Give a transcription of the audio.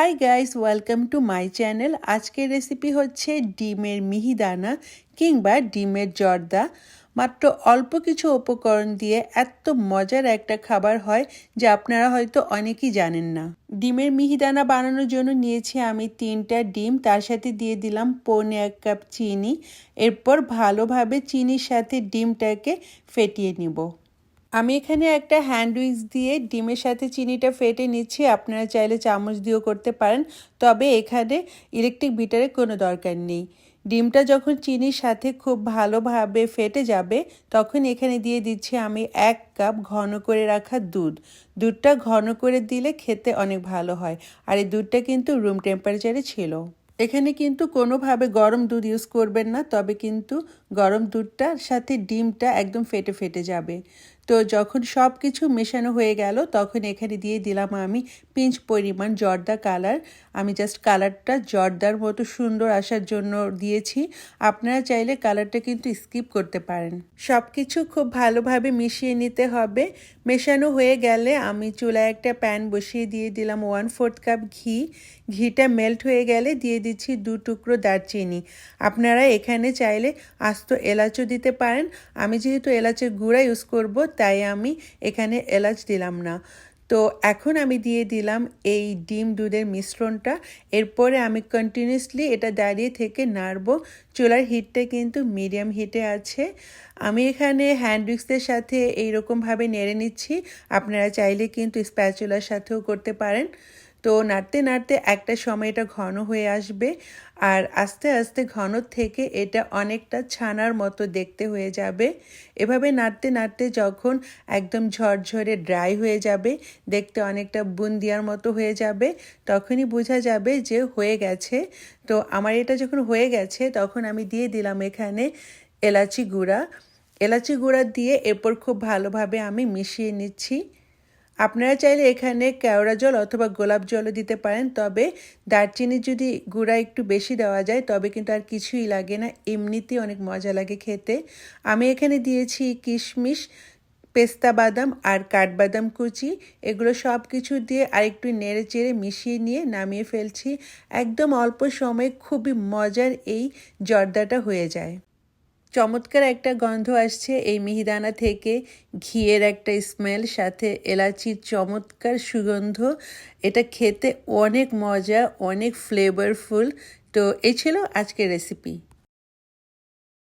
Hi guys welcome to my channel আজকের recipe হচ্ছে ডিমের মিহিদানা কিংবা ডিমের জর্দা। মাত্র অল্প কিছু উপকরণ দিয়ে এত মজার একটা খাবার হয় যা আপনারা হয়তো অনেকেই জানেন না। ডিমের মিহিদানা বানানোর জন্য নিয়েছি আমি তিনটা ডিম, তার সাথে দিয়ে দিলাম পৌনে এক কাপ চিনি। এরপর ভালোভাবে চিনির সাথে ডিমটাকে ফেটিয়ে নিব। আমি এখানে একটা হ্যান্ড দিয়ে ডিমের সাথে চিনিটা ফেটে নিচ্ছি। আপনারা চাইলে চামচ দিয়েও করতে পারেন। তবে এখানে ইলেকট্রিক বিটারের কোনো দরকার নেই। ডিমটা যখন চিনির সাথে খুব ভালোভাবে ফেটে যাবে, তখন এখানে দিয়ে দিচ্ছি আমি এক কাপ ঘন করে রাখা দুধ। দুধটা ঘন করে দিলে খেতে অনেক ভালো হয়। আর এই দুধটা কিন্তু রুম টেম্পারেচারে ছিল। এখানে কিন্তু কোনোভাবে গরম দুধ ইউজ করবেন না, তবে কিন্তু গরম দুধটার সাথে ডিমটা একদম ফেটে ফেটে যাবে। তো যখন সব কিছু মেশানো হয়ে গেল, তখন এখানে দিয়ে দিলাম আমি পিঞ্চ পরিমাণ জর্দা কালার। আমি জাস্ট কালারটা জর্দার মতো সুন্দর আসার জন্য দিয়েছি। আপনারা চাইলে কালারটা কিন্তু স্কিপ করতে পারেন। সব কিছু খুব ভালোভাবে মিশিয়ে নিতে হবে। মেশানো হয়ে গেলে আমি চুলায় একটা প্যান বসিয়ে দিয়ে দিলাম ওয়ান ফোর্থ কাপ ঘি। ঘিটা মেল্ট হয়ে গেলে দিয়ে দিচ্ছি দু টুকরো দারচিনি। আপনারা এখানে চাইলে আস্ত এলাচও দিতে পারেন। আমি যেহেতু এলাচের গুঁড়া ইউজ করব তাই আমি এখানে এলাচ দিলাম না। তো এখন আমি দিয়ে দিলাম এই ডিম দুধের মিশ্রণটা। এরপরে আমি কন্টিনিউসলি এটা দাঁড়িয়ে থেকে নাড়ব। চুলার হিটটা কিন্তু মিডিয়াম হিটে আছে। আমি এখানে হ্যান্ড উইক্সের সাথে এইরকমভাবে নেড়ে নিচ্ছি। আপনারা চাইলে কিন্তু স্প্যাচুলার সাথেও করতে পারেন। তো নাড়তে নাড়তে একটা সময় এটা ঘন হয়ে আসবে আর আস্তে আস্তে ঘন থেকে এটা অনেকটা ছানার মতো দেখতে হয়ে যাবে। এভাবে নাড়তে নাড়তে যখন একদম ঝরঝরে ড্রাই হয়ে যাবে, দেখতে অনেকটা বুন্দিয়ার মতো হয়ে যাবে, তখনই বোঝা যাবে যে হয়ে গেছে। তো আমার এটা যখন হয়ে গেছে, তখন আমি দিয়ে দিলাম এখানে এলাচি গুঁড়া। এলাচি গুঁড়া দিয়ে এরপর খুব ভালোভাবে আমি মিশিয়ে নিচ্ছি। আপনারা চাইলে এখানে কেওড়া জল অথবা গোলাপ জলও দিতে পারেন, তবে দারচিনি যদি গুঁড়া একটু বেশি দেওয়া যায়, তবে কিন্তু আর কিছুই লাগে না, এমনিতেই অনেক মজা লাগে খেতে। আমি এখানে দিয়েছি কিশমিশ, পেস্তা বাদাম আর কাঠবাদাম কুচি, এগুলো সব কিছু দিয়ে আরেকটু নেড়ে চেড়ে মিশিয়ে নিয়ে নামিয়ে ফেলছি। একদম অল্প সময়ে খুবই মজার এই জর্দাটা হয়ে যায়। চমৎকার একটা গন্ধ আসছে এই মিহিদানা থেকে। ঘিয়ের একটা স্মেল সাথে এলাচির চমৎকার সুগন্ধ। এটা খেতে অনেক মজা, অনেক ফ্লেভারফুল তো এই ছিল আজকের রেসিপি